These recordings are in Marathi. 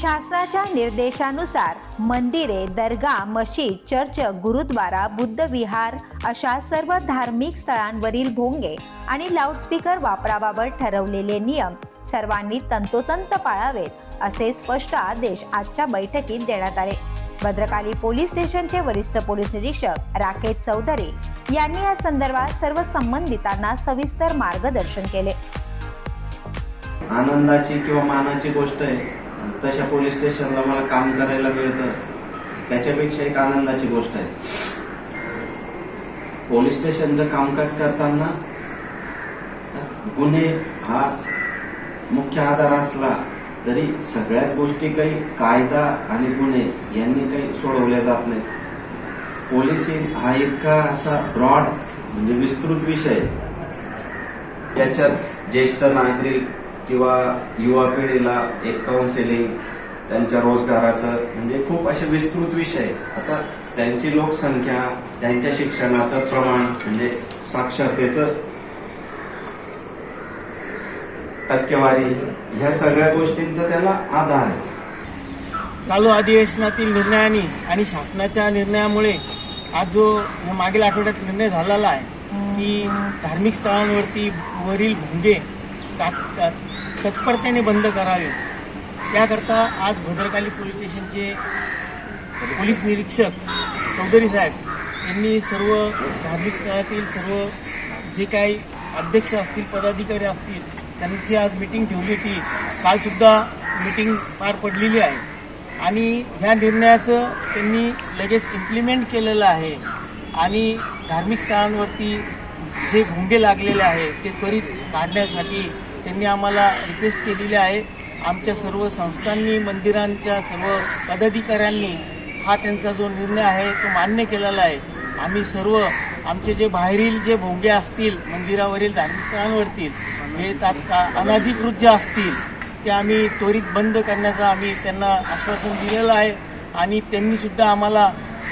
शासनाच्या निर्देशानुसार मंदिरे दर्गा मशीद चर्च गुरुद्वारा बुद्ध विहार अशा सर्व धार्मिक स्थळांवरील भोंगे आणि लाऊडस्पीकर वापराबाबत ठरवलेले नियम सर्वांनी तंतोतंत पाळावेत असे स्पष्ट आदेश आजच्या बैठकीत देण्यात आले. भद्रकाली पोलीस स्टेशनचे वरिष्ठ पोलीस निरीक्षक राकेश चौधरी यांनी या संदर्भात सर्व संबंधितांना सविस्तर मार्गदर्शन केले. आनंदाची किंवा मानाची गोष्ट आहे तशा पोलीस स्टेशनला मला काम करायला मिळतं. त्याच्यापेक्षा एक आनंदाची गोष्ट आहे. पोलीस स्टेशनचं कामकाज करताना गुन्हे हा मुख्य आधार असला तरी सगळ्याच गोष्टी काही कायदा आणि गुन्हे यांनी काही सोडवल्या जात नाहीत. पोलिसिंग हा इतका असा ब्रॉड म्हणजे विस्तृत विषय त्याच्यात ज्येष्ठ नागरिक किंवा युवा पिढीला एक काउन्सिलिंग त्यांच्या रोजगाराचं म्हणजे खूप असे विस्तृत विषय. आता त्यांची लोकसंख्या त्यांच्या शिक्षणाचं प्रमाण म्हणजे साक्षरतेचं टक्केवारी ह्या सगळ्या गोष्टींचा त्याला आधार आहे चालू अधिवेशनातील निर्णयाने आणि शासनाच्या निर्णयामुळे आज जो ह्या मागील आठवड्यात निर्णय झालेला आहे की धार्मिक स्थळांवरती वरील भोंगे तत्परतेने बंद करावे. त्याकरता आज भद्रकाली पोलीस स्टेशनचे पोलीस निरीक्षक चौधरी साहेब यांनी सर्व धार्मिक स्थळातील सर्व जे काही अध्यक्ष असतील पदाधिकारी असतील त्यांची आज मिटिंग ठेवली होती. कालसुद्धा मिटिंग पार पडलेली आहे. आणि ह्या निर्णयाचं त्यांनी लगेच इम्प्लिमेंट केलेलं आहे. आणि धार्मिक स्थळांवरती जे भोंगे लागलेले आहे ते त्वरित काढण्यासाठी त्यांनी आम्हाला रिक्वेस्ट केलेली आहे. आमच्या सर्व संस्थांनी मंदिरांच्या सर्व पदाधिकाऱ्यांनी हा त्यांचा जो निर्णय आहे तो मान्य केलेला आहे. आम्ही सर्व आमचे जे बाहेरील जे भोंगे असतील मंदिरावरील धार्मिक स्थळांवरतील हे तात्काळ अनाधिकृत जे असतील ते आम्ही त्वरित बंद करण्याचं आम्ही त्यांना आश्वासन दिलेलं आहे. आणि त्यांनी सुद्धा आम्हाला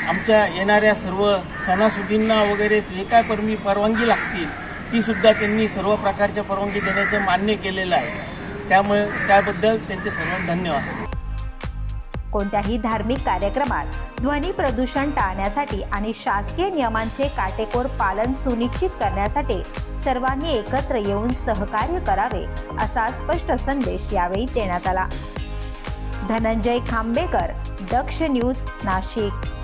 आमच्या येणाऱ्या सर्व सणासुदींना वगैरे जे काय परमी परवानगी लागतील ती सुद्धा त्यांनी सर्व प्रकारच्या परवानगी देण्याचं मान्य केलेलं आहे. त्यामुळे त्याबद्दल त्यांचे सर्व धन्यवाद. कोणत्याही धार्मिक कार्यक्रमात ध्वनी प्रदूषण टाळण्यासाठी आणि शासकीय नियमांचे काटेकोर पालन सुनिश्चित करण्यासाठी सर्वांनी एकत्र येऊन सहकार्य करावे असा स्पष्ट संदेश यावेळी देण्यात आला. धनंजय खांबेकर दक्ष न्यूज नाशिक.